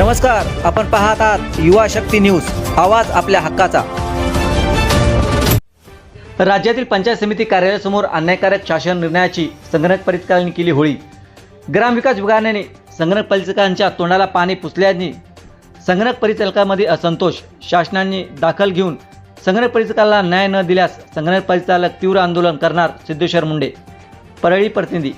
नमस्कार आपण पाहत आहात युवा शक्ती न्यूज आवाज आपल्या हक्काचा. राज्यातील पंचायत समिती कार्यालयासमोर अन्यायकारक शासन निर्णयाची संगणक परिचालनी केली होळी. ग्रामविकास विभागाने संगणक परिचालकांच्या तोंडाला पाणी पुसल्याने संगणक परिचालकामध्ये असंतोष. शासनाने दाखल घेऊन संगणक परिचालकाला न्याय न दिल्यास संगणक परिचालक तीव्र आंदोलन करणार सिद्धेश्वर मुंडे. परळी प्रतिनिधी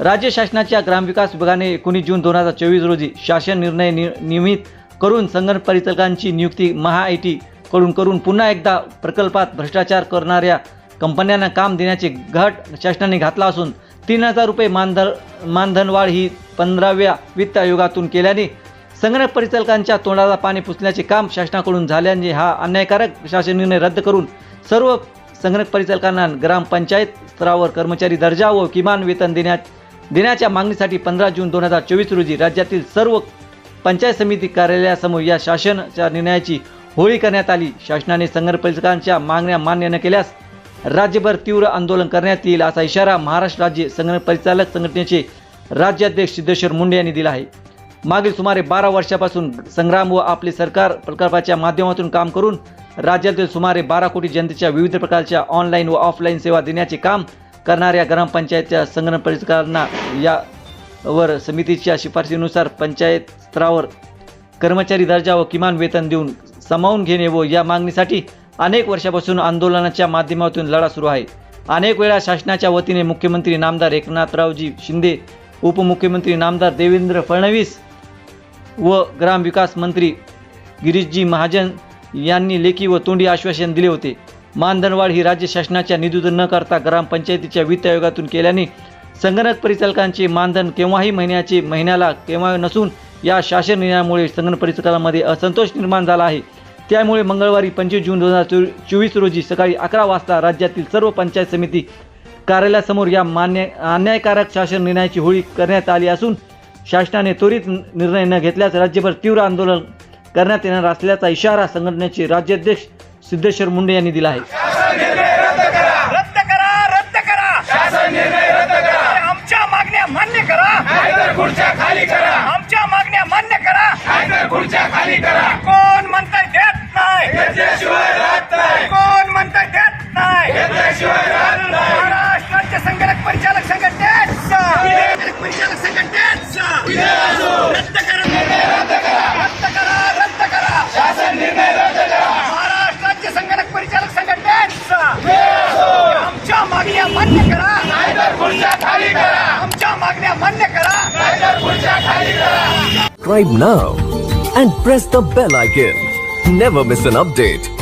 राज्य शासनाच्या ग्रामविकास विभागाने एकोणीस जून दोन हजार चोवीस रोजी शासन निर्णय नि नियमित करून संगणक परिचालकांची नियुक्ती महा आय टी कडून करून पुन्हा एकदा प्रकल्पात भ्रष्टाचार करणाऱ्या कंपन्यांना काम देण्याचे घट शासनाने घातला असून तीन हजार रुपये मानधन मानधनवाढ ही पंधराव्या वित्त आयोगातून केल्याने संगणक परिचालकांच्या तोंडाला पाणी पुसण्याचे काम शासनाकडून झाल्याने हा अन्यायकारक शासन निर्णय रद्द करून सर्व संगणक परिचालकांना ग्रामपंचायत स्तरावर कर्मचारी दर्जा व किमान वेतन देण्यात देण्याच्या मागणीसाठी पंधरा जून दोन हजार चोवीस रोजी राज्यातील सर्व पंचायत समिती कार्यालयासमोर या शासनाच्या निर्णयाची होळी करण्यात आली. शासनाने संगणक परिचालकांच्या मागण्या मान्य न केल्यास राज्यभर तीव्र आंदोलन करण्यात येईल असा इशारा महाराष्ट्र राज्य संगणक परिचालक संघटनेचे राज्याध्यक्ष सिद्धेश्वर मुंडे यांनी दिला आहे. मागील सुमारे बारा वर्षापासून संग्राम व आपले सरकार प्रकल्पाच्या माध्यमातून काम करून राज्यातील सुमारे बारा कोटी जनतेच्या विविध प्रकारच्या ऑनलाईन व ऑफलाईन सेवा देण्याचे काम करणाऱ्या ग्रामपंचायतच्या संगणक या यावर समितीच्या शिफारशीनुसार पंचायत स्तरावर कर्मचारी दर्जा व किमान वेतन देऊन सामावून घेणे व या मागणीसाठी अनेक वर्षापासून आंदोलनाच्या माध्यमातून लढा सुरू आहे. अनेक वेळा शासनाच्या वतीने मुख्यमंत्री नामदार एकनाथरावजी शिंदे उपमुख्यमंत्री नामदार देवेंद्र फडणवीस व ग्रामविकास मंत्री गिरीशजी महाजन यांनी लेखी व तोंडी आश्वासन दिले होते. मानधनवाढ ही राज्य शासनाच्या निधीतून न करता ग्रामपंचायतीच्या वित्त आयोगातून केल्याने संगणक परिचालकांचे मानधन केव्हाही महिन्याचे महिन्याला केव्हा नसून या शासन निर्णयामुळे संगणक परिचालकांमध्ये असंतोष निर्माण झाला आहे. त्यामुळे मंगळवारी पंचवीस जून दोन हजार चोवीस रोजी सकाळी अकरा वाजता राज्यातील सर्व पंचायत समिती कार्यालयासमोर या मान्य अन्यायकारक शासन निर्णयाची होळी करण्यात आली असून शासनाने त्वरित निर्णय न घेतल्यास राज्यभर तीव्र आंदोलन करण्यात येणार असल्याचा इशारा संघटनेचे राज्याध्यक्ष सिद्धेश्वर मुंडे यांनी दिला आहे. मागण्या मान्य करा खुर्च्या खाली करा आमच्या मागण्या मान्य करा. खुर्च्या खाली करा. कोण म्हणताय देत नाही? घेतल्याशिवाय राहत नाही कोण म्हणताय देत नाही? घेतल्याशिवाय राहत नाही परिचालक संघटनेचा परिचालक संघटनेचा मागण्या मान्य करा subscribe now and press the bell icon. Never miss an update.